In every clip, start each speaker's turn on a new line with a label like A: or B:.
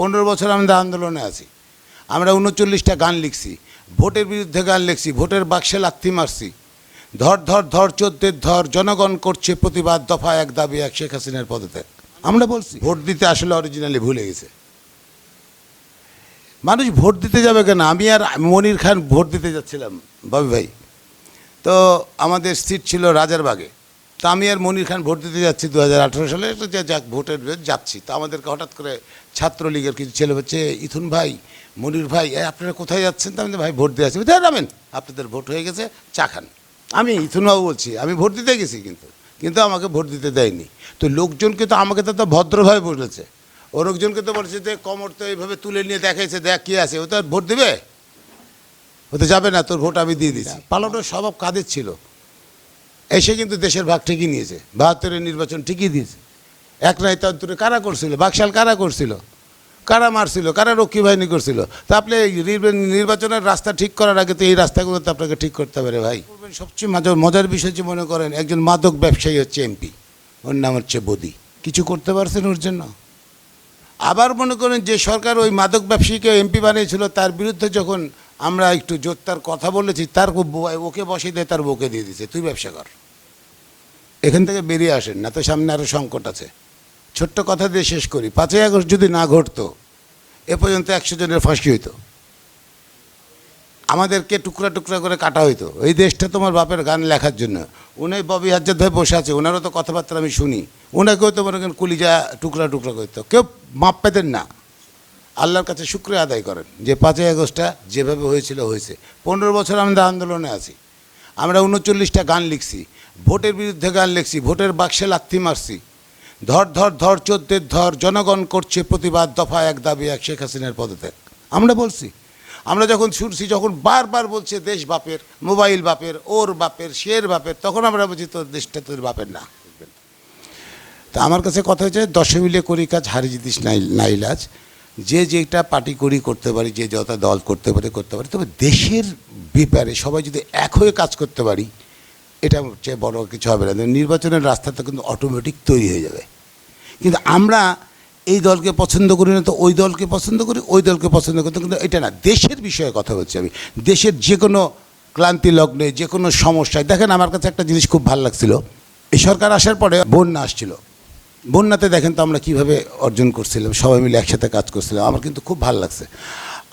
A: পনেরো বছর আমরা আন্দোলনে আছি। আমরা উনচল্লিশটা গান লিখছি, ভোটের বিরুদ্ধে গান লিখছি, ভোটের বাক্সে লাথি মারছি। ধর ধর ধর চোদ্দের ধর, জনগণ করছে প্রতিবাদ, দফা এক, দাবি এক, শেখ হাসিনার পদত্যাগ। আমরা বলছি, ভোট দিতে আসলে অরিজিনালি ভুলে গেছে। মানুষ ভোট দিতে যাবে কেন? আমি আর মনির খান ভোট দিতে যাচ্ছিলাম, বাবু ভাই। তো আমাদের সিট ছিল রাজারবাগে। তো আমি আর মনির খান ভোট দিতে যাচ্ছি দু হাজার আঠেরো সালে। যা- যাক, ভোটের যাচ্ছি। তো আমাদেরকে হঠাৎ করে ছাত্রলীগের কিছু ছেলে হচ্ছে ইথুন ভাই, মনির ভাই আপনারা কোথায় যাচ্ছেন? তো ভাই, ভোট দিয়ে আসছি। কোথায় নামেন আপনাদের ভোট হয়ে গেছে, চা খান। আমি ইথুনবাবু বলছি, আমি ভোট দিতে গেছি কিন্তু কিন্তু আমাকে ভোট দিতে দেয়নি। তো লোকজনকে তো আমাকে তো ভদ্রভাবে বলেছে। ও লোকজনকে তো বলছে যে, কমর তো এইভাবে তুলে নিয়ে দেখাইছে, দেখ কী আছে। ও তো ভোট দেবে? ও তো যাবে না, তোর ভোট আমি দিয়ে দিচ্ছি। পালানোর স্বভাব কাদের ছিল? এসে কিন্তু দেশের ভাগ ঠিকই নিয়েছে। বাহাত্তরের নির্বাচন ঠিকই দিয়েছে। এক রায়তন্ত্রে কারা করছিল? বাকশাল কারা করছিল? কারা মারছিল? কারা রক্ষী বাহিনী করছিল? তা আপনি নির্বাচনের রাস্তা ঠিক করার আগে তো এই রাস্তাগুলো তো আপনাকে ঠিক করতে পারে ভাই। সবচেয়ে মজার মজার বিষয় যে মনে করেন, একজন মাদক ব্যবসায়ী হচ্ছে এমপি। ওর নাম হচ্ছে বদি। কিছু করতে পারছেন ওর জন্য? আবার মনে করেন যে সরকার ওই মাদক ব্যবসায়ীকে এমপি বানিয়েছিল, তার বিরুদ্ধে যখন আমরা একটু জোর তার কথা বলেছি, তার ওকে বসিয়ে দিয়ে তার বউকে দিয়ে দিছে। তুই ব্যবসা কর। এখান থেকে বেরিয়ে আসেন, না তো সামনে আরও সংকট আছে। ছোট্ট কথা দিয়ে শেষ করি। পাঁচই আগস্ট যদি না ঘটতো, এ পর্যন্ত একশো জনের ফাঁসি হইতো। আমাদেরকে টুকরা টুকরা করে কাটা হইতো। এই দেশটা তোমার বাপের গান লেখার জন্য। উনি ববি হাজার ধরে বসে আছে ওনারও তো কথাবার্তা আমি শুনি। ওনাকেও তোমার কুলিজা টুকরা টুকরা করতো। কেউ মাপ পেতেন না। আল্লাহর কাছে শুক্রিয়া আদায় করেন যে পাঁচই আগস্টটা যেভাবে হয়েছিল, হয়েছে। পনেরো বছর আমরা আন্দোলনে আছি। আমরা উনচল্লিশটা গান লিখছি, ভোটের বিরুদ্ধে গান লিখছি, ভোটের বাক্সে লাথি মারছি। ধর ধর ধর চোদ্দের ধর, জনগণ করছে প্রতিবাদ, দফা এক, দাবি এক, শেখ হাসিনার পদত্যাগ। আমরা বলছি, আমরা যখন শুনছি, যখন বারবার বলছে দেশ বাপের, মোবাইল বাপের, ওর বাপের, শের বাপের, তখন আমরা বলছি তোর দেশটা তোর বাপের না। তা আমার কাছে কথা হচ্ছে দশে মিলে করি কাজ হারি জিতিস নাই নাইলাজ যে যেটা পার্টি করি করতে পারি, যে যত দল করতে পারি করতে পারি। তবে দেশের ব্যাপারে সবাই যদি এক হয়ে কাজ করতে পারি, এটা হচ্ছে বড় কিছু হবে না। নির্বাচনের রাস্তাটা কিন্তু অটোমেটিক তৈরি হয়ে যাবে। কিন্তু আমরা এই দলকে পছন্দ করি না, তো ওই দলকে পছন্দ করি, ওই দলকে পছন্দ করতে কিন্তু এটা না, দেশের বিষয়ে কথা বলছি আমি। দেশের যে কোনো ক্লান্তি লগ্নে, যে কোনো সমস্যায়, দেখেন আমার কাছে একটা জিনিস খুব ভালো লাগছিল। এই সরকার আসার পরে বন্যা আসছিল। বন্যাতে দেখেন তো আমরা কীভাবে অর্জন করছিলাম, সবাই মিলে একসাথে কাজ করছিলাম, আমার কিন্তু খুব ভালো লাগছে।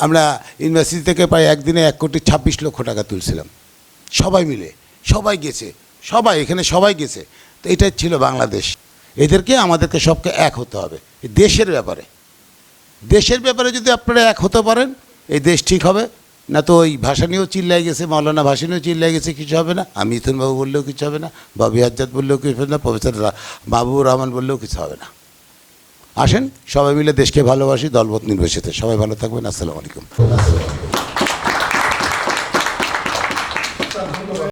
A: আমরা ইউনিভার্সিটি থেকে প্রায় একদিনে এক কোটি ছাব্বিশ লক্ষ টাকা তুলছিলাম। সবাই মিলে, সবাই গেছে, সবাই, এখানে সবাই গেছে। তো এটাই ছিল বাংলাদেশ। এদেরকে আমাদেরকে সবকে এক হতে হবে দেশের ব্যাপারে। দেশের ব্যাপারে যদি আপনারা এক হতে পারেন, এই দেশ ঠিক হবে। না তো ওই ভাষা নিয়েও চিল্লাই গেছে মৌলানা ভাষা নিয়েও চিল্লাই গেছে, কিছু হবে না। আমি ইথুনবাবু বললেও কিছু হবে না, বাবি হাজাদ বললেও কিছু হবে না, প্রফেসর বাবু রহমান বললেও কিছু হবে না। আসেন, সবাই মিলে দেশকে ভালোবাসি, দলবত নির্বাচিত সবাই ভালো থাকবেন, আসসালামু আলাইকুম।